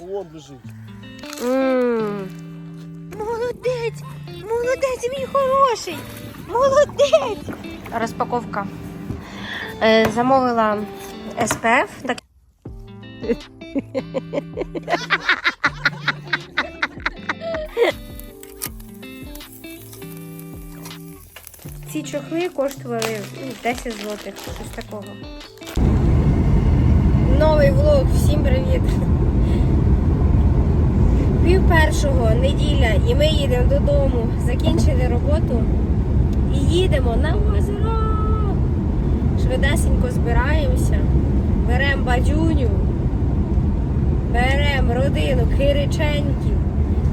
Вон лежить. М. Молодець! Молодець, мій хороший! Молодець! Розпаковка. Е, замовила СПФ. Так... Ці чохли коштували ну, 10 злотих, щось такого. Новий влог, всім привіт! Пів першого неділя, і ми їдемо додому, закінчили роботу і їдемо на озеро. Швидесенько збираємося, беремо бадюню, беремо родину Кириченків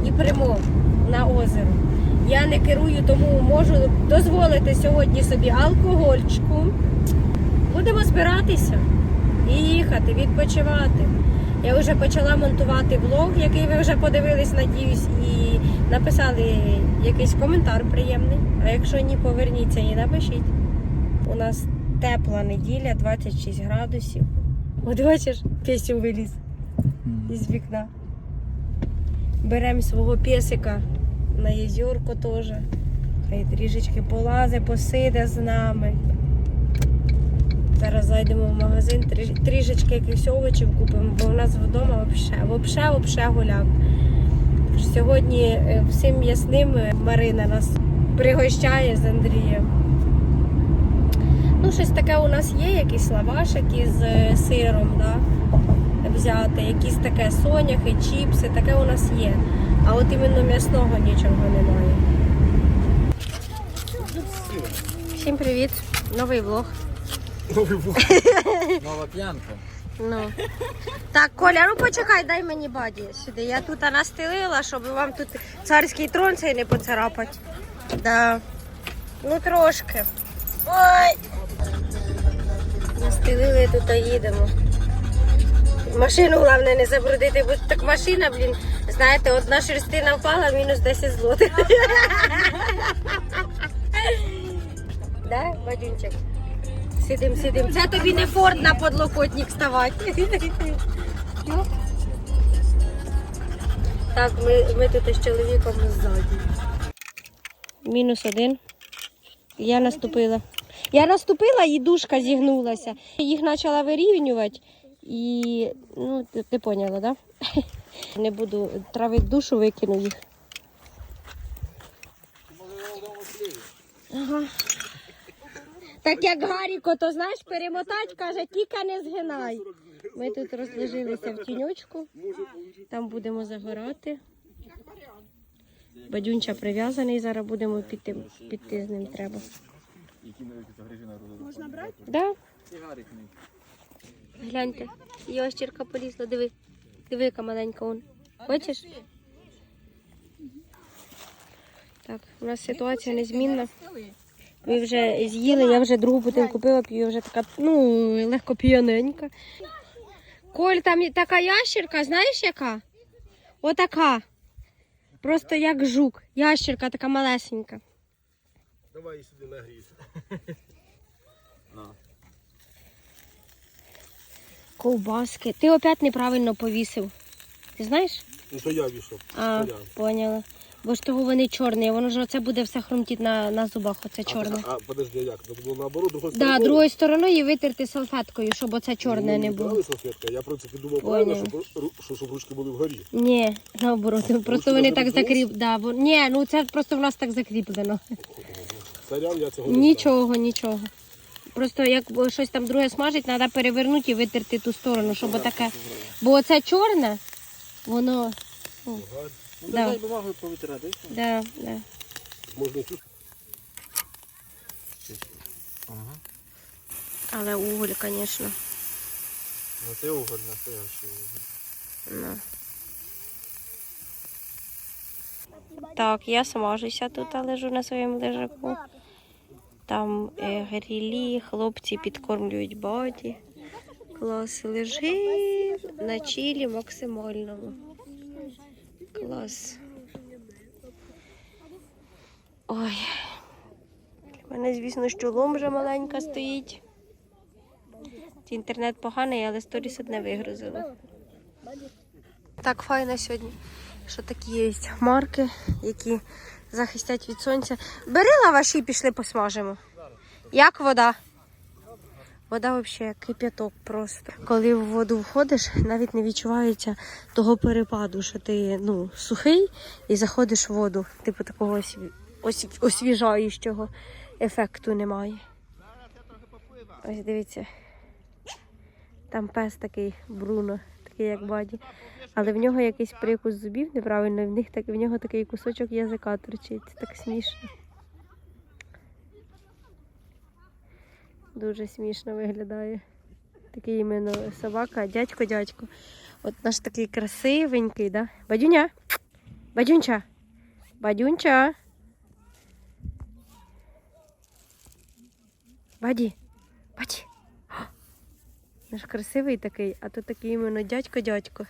і прямо на озеро. Я не керую, тому можу дозволити сьогодні собі алкогольчику. Будемо збиратися і їхати, відпочивати. Я вже почала монтувати влог, який ви вже подивились, надіюсь, і написали якийсь коментар приємний. А якщо ні, поверніться і напишіть. У нас тепла неділя, 26 градусів. От бачиш, песю виліз із вікна. Беремо свого песика на єзюрку теж. Хай трішечки полазе, посиде з нами. Зараз зайдемо в магазин, трі- трішечки якихось овочів купимо, бо в нас вдома взагалі, взагалі. Сьогодні е, всім м'ясним е, Марина нас пригощає з Андрієм. Ну, щось таке у нас є, якісь лавашики з е, сиром, да? взяти, якісь таке соняхи, чіпси, таке у нас є. А от іменно м'ясного нічого немає. Всім привіт! Новий влог. Новий вух. Нова п'янка. Ну. Так, Коля, ну почекай, дай мені баді сюди. Я тут настелила, щоб вам тут царський трон цей не поцарапати. Да. Ну трошки. Ой! Настелили тут, їдемо. Машину головне не забрудити, бо так машина, блін, знаєте, одна шерстина впала, мінус 10 злотих. Да, Бадюнчик? Сидим, сидим. Це тобі не форт на подлокотник ставати. Так, ми, ми тут із чоловіком ззаді. Мінус один. Я наступила. Я наступила і дужка зігнулася. Їх почала вирівнювати і ну, ти, ти поняла, так? Да? Не буду травити душу, викину їх. Ага. Так як Гаріко, то знаєш, перемотать, каже, тільки не згинай. Ми тут розложилися в тіньочку, там будемо загорати. Бадюнча прив'язаний, зараз будемо піти, піти з ним треба. Можна брати? Да? Гляньте, ящірка полізла, диви. Диви, яка маленька он. Бачиш? Так, у нас ситуація незмінна. Ми вже з'їли, я вже другу бутилку пива п'ю, вже така, ну, легко п'яненька. Коль, там така ящерка, знаєш яка? Отака. Просто як жук. Ящерка така малесенька. Давай сюди нагрійся. Ковбаски. Ти опять неправильно повісив. Ти знаєш? Ну то я війшов. А, поняла. Бо ж того вони чорні, воно ж оце буде все хрумтіти на, на зубах, оце чорне. А, а подожди, як? Треба було наоборот, другою Да, стороною? другою стороною і витерти салфеткою, щоб оце чорне Ну, не було. дали салфетка. Я в принципі думав правильно, щоб, ру- що, щоб ручки були вгорі. Ні, наоборот, просто вони так розвернулись? закріп. Да, бо... Ні, ну це просто в нас так закріплено. Сорян, я цього не знав. Нічого, нічого. Просто як щось там друге смажить, треба перевернути і витерти ту сторону, щоб таке. Бо оце чорне, воно. Ну, Да. дай бумагою повитирати. Да, да. Можна цю. Ага. Але уголь, звісно. Ну це уголь настоящий уголь. Ну. Так, я смажуся тут, лежу на своєму лежаку. Там е, грілі, хлопці підкормлюють боді. Клас лежить на чилі максимальному. Клас. Ой. Для мене, звісно, що ломжа маленька стоїть. Інтернет поганий, але сторіс одне вигрузило. так файно сьогодні, що такі є марки, які захистять від сонця. Бери лаваші, пішли посмажимо. Як вода? Вода взагалі кип'яток просто. Коли в воду входиш, навіть не відчувається того перепаду, що ти ну, сухий і заходиш в воду. Типу такого осві... освіжаючого ефекту немає. Ось дивіться. Там пес такий Бруно, такий як баді. Але в нього якийсь прикус зубів неправильно, в них так в нього такий кусочок язика торчить. Так смішно. Дуже смішно виглядає. Такий іменно собака, дядько, дядько. От наш такий красивенький, да? Бадюня. Бадюнча. Бадюнча. Баді. Баді. Наш красивий такий, а то такий іменно дядько-дядько.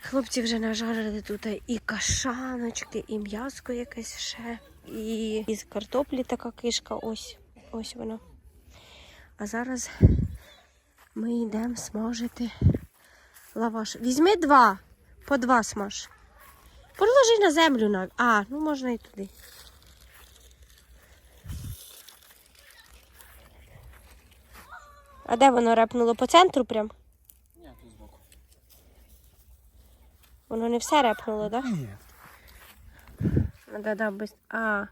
Хлопці вже нажарили тут і кашаночки, і м'яско якесь ще, і із картоплі така кишка, ось, ось вона. А зараз ми йдемо смажити лаваш. Візьми два, по два смаж. Положи на землю на. А, ну можна і туди. А де воно репнуло? По центру прям? Ні, тут збоку. Воно не все репнуло, так? Да? Ні. Ну, Да, да, без... А.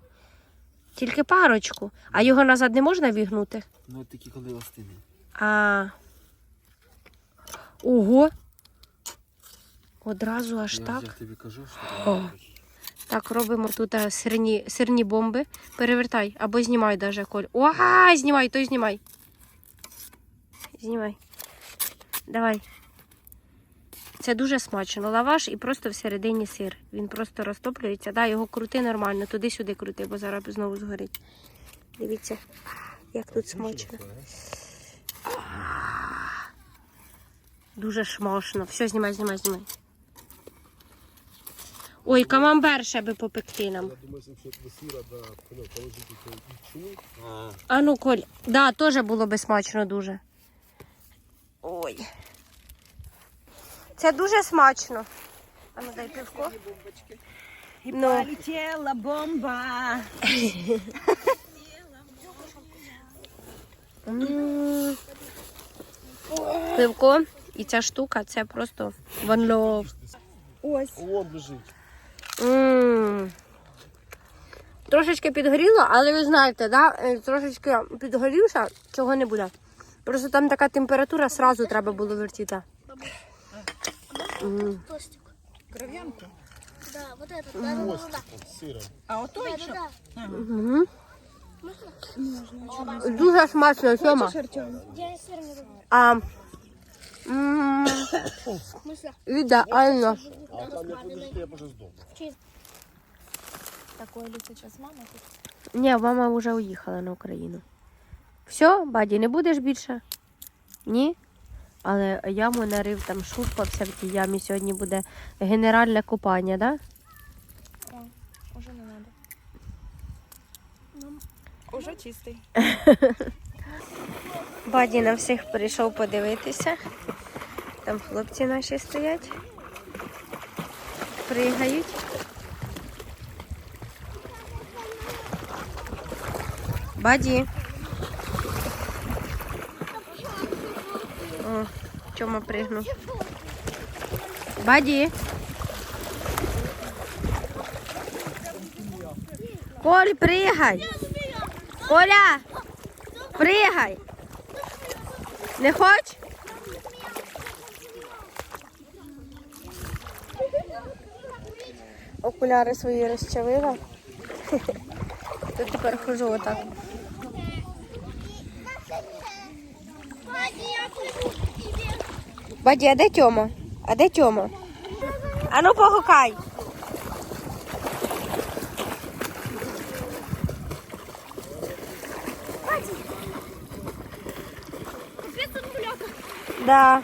Тільки парочку. А його назад не можна вігнути? Ну такі коли остини. А. Ого. Одразу аж Я так. вже тобі кажу, О. що Так, робимо тут е, сирні, сирні бомби. Перевертай або знімай даже, Коль. Ага, знімай, той знімай. Знімай. Давай. Це дуже смачно. Лаваш і просто всередині сир. Він просто розтоплюється. Да, його крути нормально, туди-сюди крути, бо зараз знову згорить. Дивіться, як тут смачно. Дуже шмошно. Все, знімай, знімай, знімай. Ой, камамбер ще би попекти нам. Ну, А ну, Коль, да, теж було би смачно дуже. Ой. Це дуже смачно. А ну дай пивко. Ну, Полетела бомба. пивко і ця штука це просто one love. Ось. Трошечки підгоріло, але ви знаєте, да? е, трошечки підгорівша, чого не буде. Просто там така температура, сразу треба було вертіти. М. Кров'янку. Да, вот этот, да, да, да, да, З сиром. А ото да, що? да, Мгм. Дуже смачно, Сьома. Я сыр не люблю. А, м, В смысле? ідеально. А там я подожди, я вже здох. Такой ли сейчас мама тут? Ні, мама вже уїхала на Україну. Все, баді, не будеш більше? Ні? Але яму нарив, там шурпався в тій ямі. Сьогодні буде генеральне купання, так? Да? Уже не надо. Уже чистий. Баді на всіх прийшов подивитися. Там хлопці наші стоять. Пригають. Баді. О, чому пригнув? Баді. Коль, пригай. Коля, пригай. Не хоч? Окуляри свої розчавила. Тут тепер хожу отак. Баді, а де Тьома? А де Тьома? А ну погукай. Да.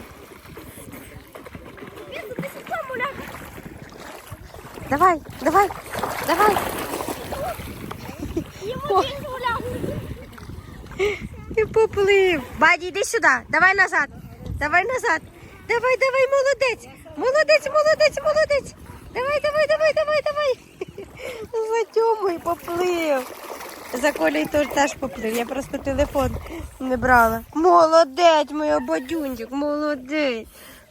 Давай, давай, давай. Муляка. І поплив. Баді, йди сюди. Давай назад. Давай назад. Давай, давай, молодець. Молодець, молодець, молодець. Давай, давай, давай, давай, давай. За Тьомою поплив. За Колею теж поплив. Я просто телефон не брала. Молодець, моя бадюнчик, молодець.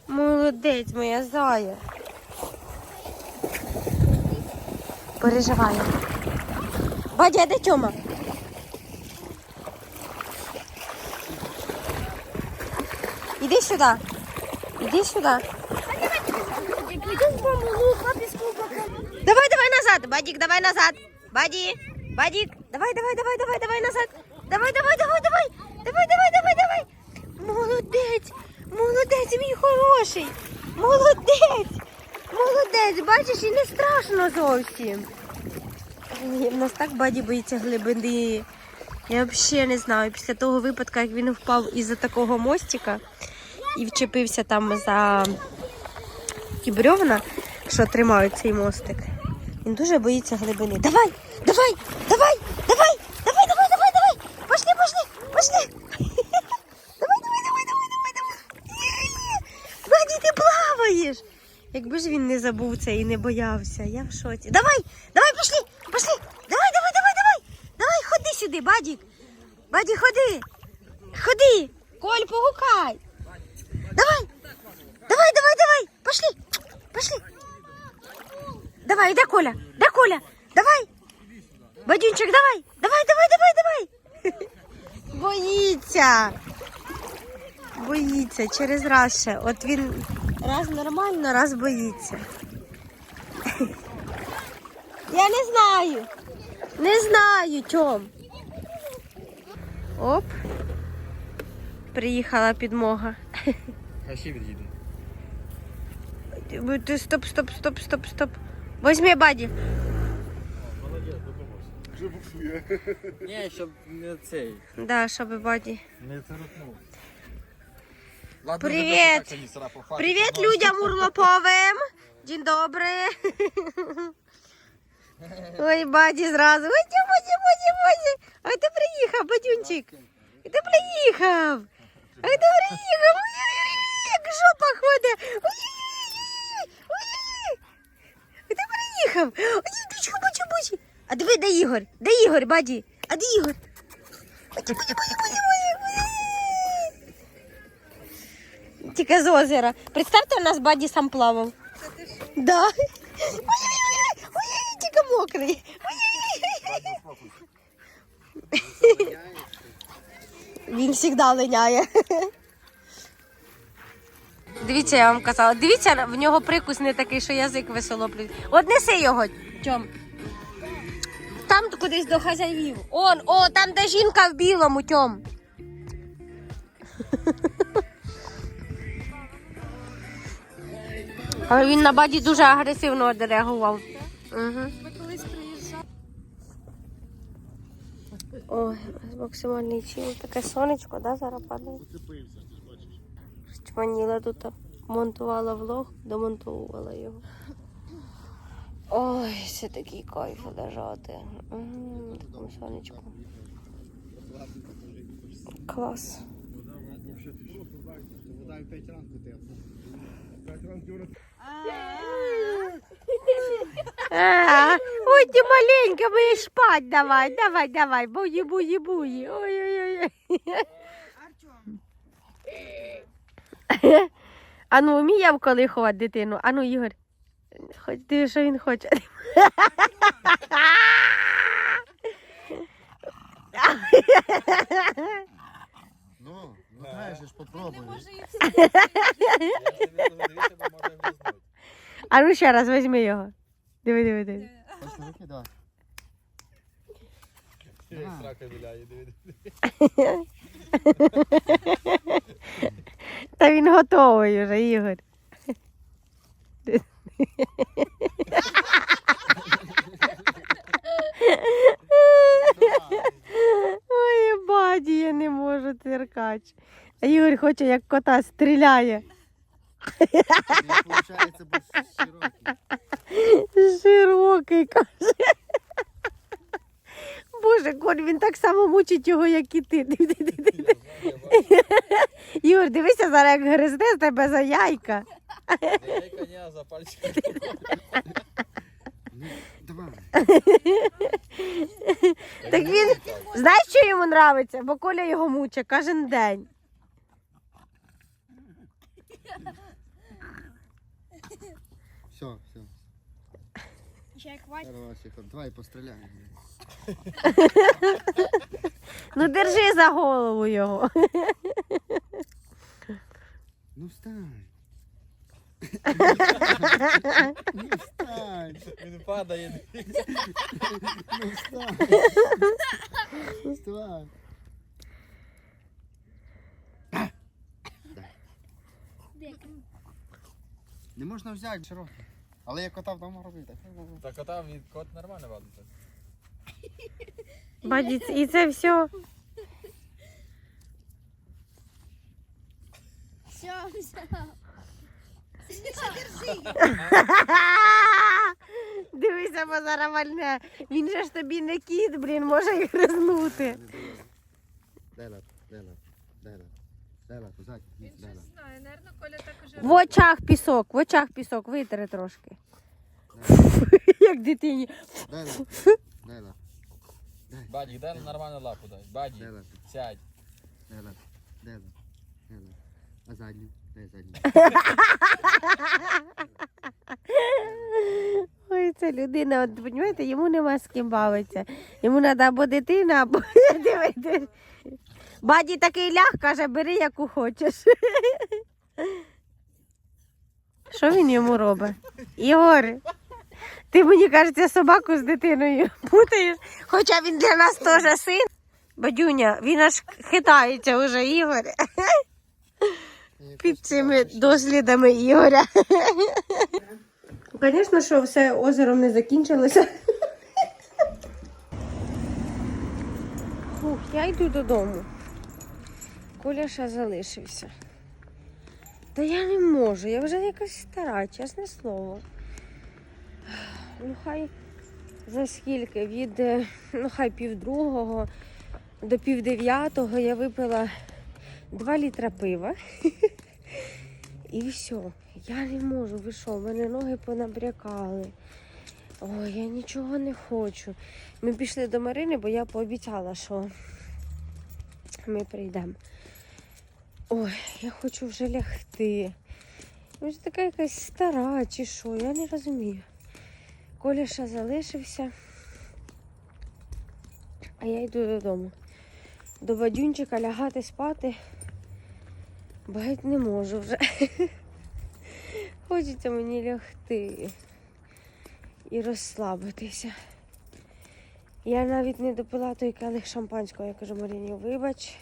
Молодець, моя зая. Переживаю. Бадя, де Тьома? Іди сюди. Лука піску Давай, давай назад. Бадик, давай назад. Бади, Бадик, давай, давай, давай, давай, давай назад. Давай, давай, давай, давай. Давай, давай, давай, давай. Молодець. Молодець, мій хороший. Молодець. Молодець, бачиш, і не страшно зовсім. В нас так баді боїться глибини. Я взагалі не знаю. Після того випадку, як він впав із-за такого мостика і вчепився там за ті бревна, що тримають цей мостик. Він дуже боїться глибини. Давай, давай, давай, давай, давай, давай, давай, давай. Пошли, пошли, пошли. Давай, давай, давай, давай, давай, давай. Ваді, ти плаваєш. Якби ж він не забув це і не боявся, я в шоці. Давай, давай, пішли, пішли. Давай, давай, давай, давай. Давай, ходи сюди, Бадік. Баді, ходи. Ходи. Коль, погукай. Давай. Давай, давай, давай. Пошли. Пошли. Давай, де Коля? Де Коля? Давай. Бадюнчик, давай. Давай, давай, давай, давай. Боїться. Боїться через раз ще. От він раз нормально, раз боїться. Я не знаю. Не знаю, Тьом. Оп. Приїхала підмога. А ще від'їде. Ти- ти Стоп, стоп, стоп, стоп, стоп. Возьми баді. Вже буксує. Ні, щоб не цей. Да, щоб баді. Не царапнув. Ладно, Привіт! вже так, сара по факту. Привіт Ну, людям урлоповим. День добрий. Ой, баді зразу. Ой, ті, баді, баді, баді. Ой, ти приїхав, бадюнчик. Ой, Ти приїхав. Ой, ти приїхав. Ой-ой-ой, як жопа ходить. Бачу, бачу. А диви, де Ігор? Де Ігор, баді? А де Ігор? Тільки з озера. Представте, у нас баді сам плавав. Да. Ой-ой-ой, ой-ой, тільки мокрий. Він завжди линяє. Дивіться, я вам казала. Дивіться, в нього прикус не такий, що язик висолоплює. От неси його, Тьом. Там кудись до хазяїв. Он, о, там де жінка в білому, Тьом. Але він на баді дуже агресивно реагував. Угу. Ой, максимальний чим. Таке сонечко, да, зараз падає. Чманіла тут монтувала влог, домонтувала його. Ой, це такий кайф лежати. М, в Такому сонечку. Клас. Вода в 5 ранку тепло. А, Ой, ти маленька, будеш спать давай, давай, давай, буї, буї, буї. Ой-ой-ой. А ну, вміє коли ховати дитину. А ну, Ігор, хоч диви, що він хоче. Ну, ну знаєш, ж попробуй. А ну ще раз візьми його. Диви, диви, диви. Давай. Срака віляє, диви. Та він готовий вже, Ігор. Ой, баді, я не можу циркач. А Ігор хоче, як кота, стріляє. Широкий. Широкий, каже. Боже, Коль, він так само мучить його, як і ти. Диви-диви-диви. Дивися зараз, як гризне з тебе за яйка. Яйка на пальчик. Ну, давай. Так він, знаєш, що йому подобається? Бо Коля його мучить кожен день. Все, все. Чек, хватит. Давай постріляємо. Ну держи за голову його. Ну встань. Ну встань. Він падає. Ну встань. Встань. Не можна взяти широкий. Але я кота вдома робити. Та кота від кот нормально вадиться. Баді, і це все. Все, все. Дивися, бо зараз вальне. Він же ж тобі не кіт, блін, може і гризнути. Коля так уже. В очах пісок, в очах пісок, витри трошки. Як дитині. Дай лап, дай Бадік, дай нормальну лапу дай. Бадік, дай лап, сядь. дай лап, дай лап, дай лап. А задню, дай задню. Ой, це людина, от розумієте, йому нема з ким бавитися. Йому треба або дитина, або дивитись. Баді такий ляг, каже, бери яку хочеш. Що він йому робить? Ігор, ти мені кажеться, собаку з дитиною путаєш, хоча він для нас теж син. Бадюня, він аж хитається вже, Ігор. Під цими дослідами Ігоря. Звісно, що все озером не закінчилося. Фух, я йду додому. Коля ще залишився. Та я не можу, я вже якась стара, чесне слово. Ну хай за скільки? Від е, ну хай півдругого до півдев'ятого я випила 2 літра пива. І все. Я не можу, ви що, в мене ноги понабрякали. Ой, я нічого не хочу. Ми пішли до Марини, бо я пообіцяла, що ми прийдемо. Ой, я хочу вже лягти. Вже така якась стара чи що, я не розумію. Коля ще залишився, а я йду додому. До Вадюнчика лягати спати. Бо геть не можу вже. Хочеться мені лягти і розслабитися. Я навіть не допила той келих шампанського. Я кажу, Маріні, вибач,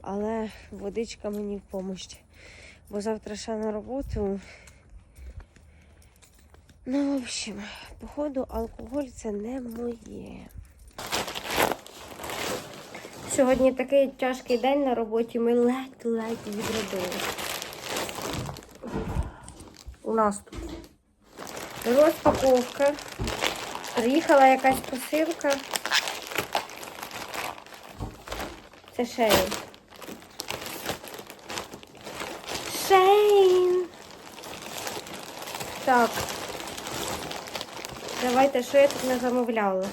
але водичка мені в помощь. Бо завтра ще на роботу. Ну, в общем, походу, алкоголь це не моє. Сьогодні такий тяжкий день на роботі. Ми ледь-ледь відробили. У нас тут розпаковка. Приїхала якась посилка. Це Шейн. Шейн. Так. Давайте, що я тут не замовляла.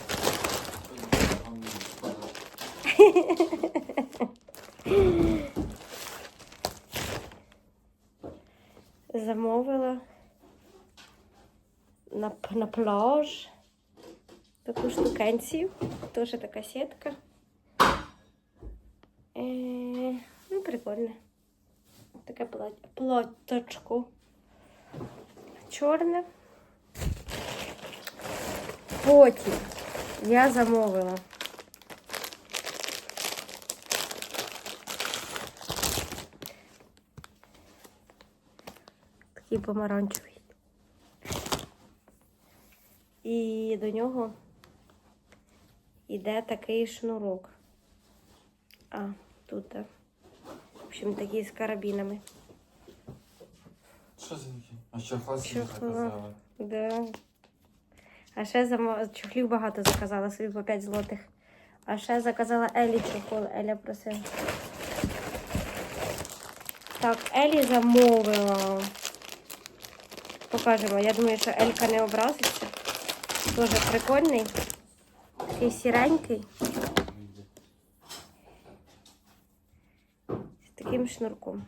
Замовила на, на пляж таку штукенцію. Теж така сітка. Е, ну, прикольне. Таке плат- платочко. Чорне. Потім я замовила. Такий помаранчевий. І до нього йде такий шнурок. А, тут. так. В общем, такий з карабінами. Що за таке? А що хлопці? Да. А ще замо... чохлів багато заказала собі по 5 злотих. А ще заказала Елі чохол. Еля просила. Так, Елі замовила. покажемо. Я думаю, що Елька не образиться. Дуже прикольний. Такий сіренький. З таким шнурком.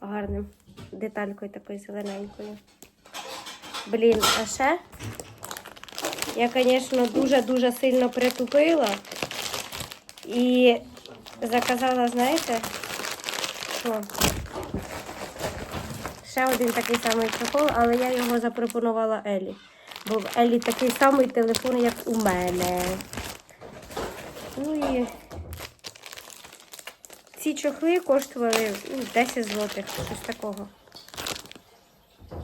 Гарним. Деталькою такою зелененькою. Блін, а ще я, звісно, дуже-дуже сильно притупила і заказала, знаєте, що? Ще один такий самий чохол, але я його запропонувала Елі. Бо в Елі такий самий телефон, як у мене. Ну і ці чохли коштували ну, 10 злотих, щось такого.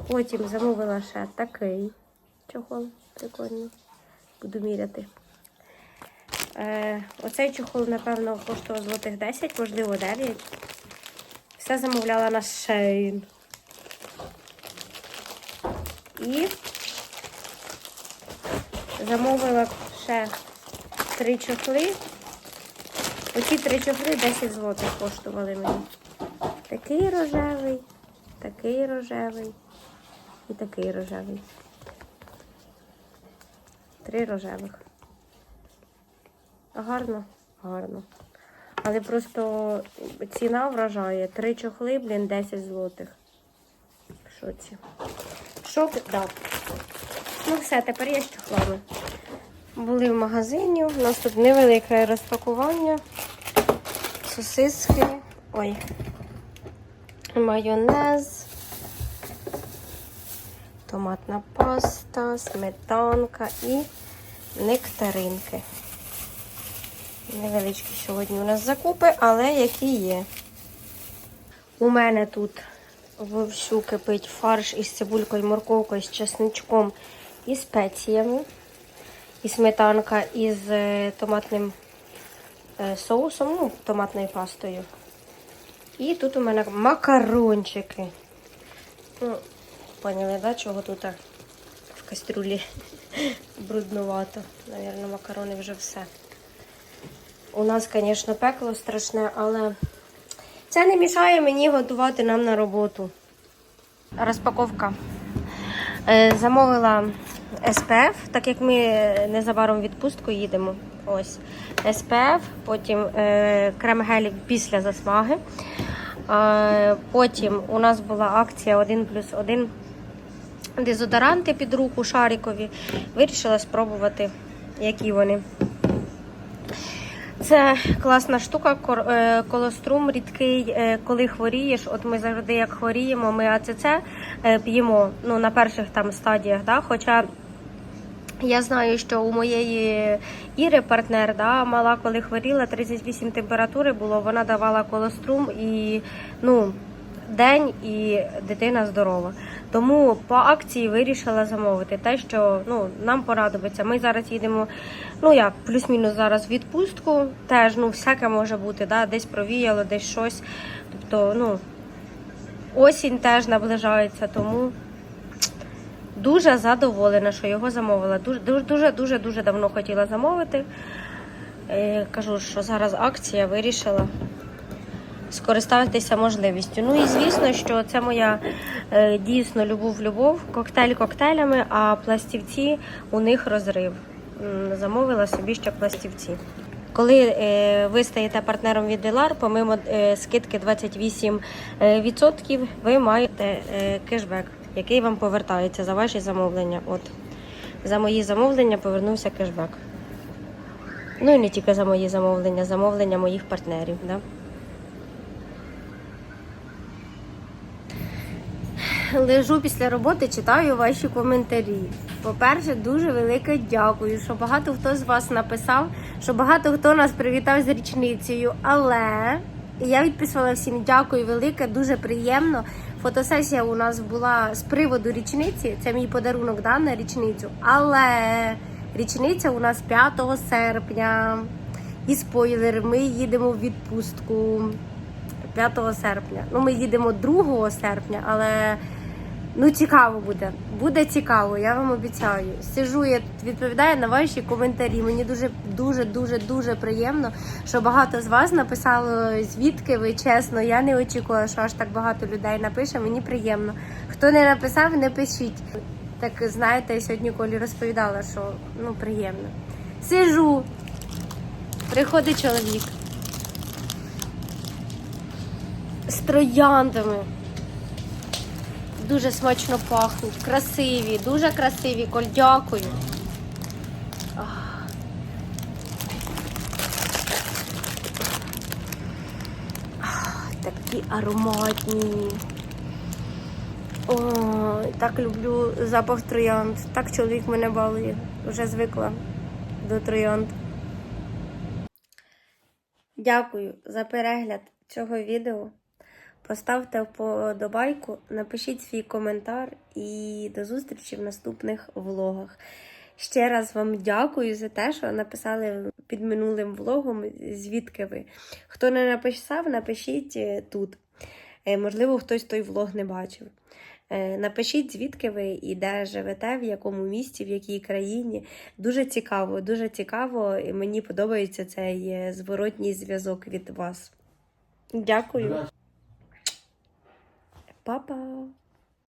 Потім замовила ще такий чохол. Прикольний. Буду міряти. Е, оцей чохол, напевно, коштував злотих 10, можливо, 9. Все замовляла на Shein. І замовила ще три чохли. Оці три чохли 10 злотих коштували мені. Такий рожевий, такий рожевий і такий рожевий. Три рожевих. Гарно, гарно. Але просто ціна вражає. Три чохли, блін, 10 злотих. В шоці. Шок дав. Ну все, тепер є з чохлами. Були в магазині. У нас тут невелике розпакування. Сосиски. Ой. Майонез. Томатна паста, сметанка і нектаринки. Невеличкі сьогодні у нас закупи, але які є. У мене тут вовсю кипить фарш із цибулькою, морковкою, з чесничком і спеціями. І сметанка із е, томатним е, соусом, ну, томатною пастою. І тут у мене макарончики. Ну, поняли, да, чого тут в кастрюлі бруднувато. Навірно, макарони вже все. У нас, звісно, пекло страшне, але це не мішає мені готувати нам на роботу. Розпаковка. Е, Замовила СПФ, так як ми незабаром відпустку їдемо. Ось СПФ, потім е, крем-гель після засмаги. Е, потім у нас була акція 1 плюс 1 дезодоранти під руку шарикові. Вирішила спробувати, які вони. Це класна штука, е, колострум рідкий, е, коли хворієш. От ми завжди як хворіємо, ми АЦЦ е, п'ємо ну, на перших там стадіях. Да? Хоча я знаю, що у моєї Іри партнер да, мала, коли хворіла, 38 температури було, вона давала колострум і ну, день і дитина здорова. Тому по акції вирішила замовити те, що ну, нам порадується. Ми зараз їдемо, ну як, плюс-мінус зараз відпустку. Теж ну, всяке може бути, да, десь провіяло, десь щось. Тобто, ну, осінь теж наближається, тому дуже задоволена, що його замовила. Дуже дуже дуже дуже, дуже давно хотіла замовити. Е, кажу, що зараз акція вирішила скористатися можливістю. Ну і звісно, що це моя е, дійсно любов-любов. Коктейль коктейлями, а пластівці у них розрив. Замовила собі ще пластівці. Коли е, ви стаєте партнером від Delar, помимо е, скидки 28%, е, ви маєте кешбек, який вам повертається за ваші замовлення. От за мої замовлення повернувся кешбек. Ну і не тільки за мої замовлення, замовлення моїх партнерів. Да? Лежу після роботи, читаю ваші коментарі. По-перше, дуже велике дякую, що багато хто з вас написав, що багато хто нас привітав з річницею. Але я відписувала всім дякую велике, дуже приємно. Фотосесія у нас була з приводу річниці. Це мій подарунок да, на річницю. Але річниця у нас 5 серпня. І спойлер, ми їдемо в відпустку 5 серпня. Ну, ми їдемо 2 серпня, але Ну, цікаво буде. Буде цікаво, я вам обіцяю. Сижу, я тут відповідаю на ваші коментарі. Мені дуже, дуже, дуже, дуже приємно, що багато з вас написало, звідки ви чесно. Я не очікувала, що аж так багато людей напише. Мені приємно. Хто не написав, не пишіть. Так знаєте, сьогодні Колі розповідала, що ну приємно. Сижу. Приходить чоловік. З трояндами. Дуже смачно пахнуть, красиві, дуже красиві. Коль, дякую. Такі ароматні. Ой, так люблю запах троянд. Так чоловік мене балує. Вже звикла до троянд. Дякую за перегляд цього відео. Поставте вподобайку, напишіть свій коментар і до зустрічі в наступних влогах. Ще раз вам дякую за те, що написали під минулим влогом, звідки ви. Хто не написав, напишіть е, тут. Е, Можливо, хтось той влог не бачив. Е, Напишіть, звідки ви і де живете, в якому місті, в якій країні. Дуже цікаво, дуже цікаво, і мені подобається цей зворотній зв'язок від вас. Дякую. Па-па!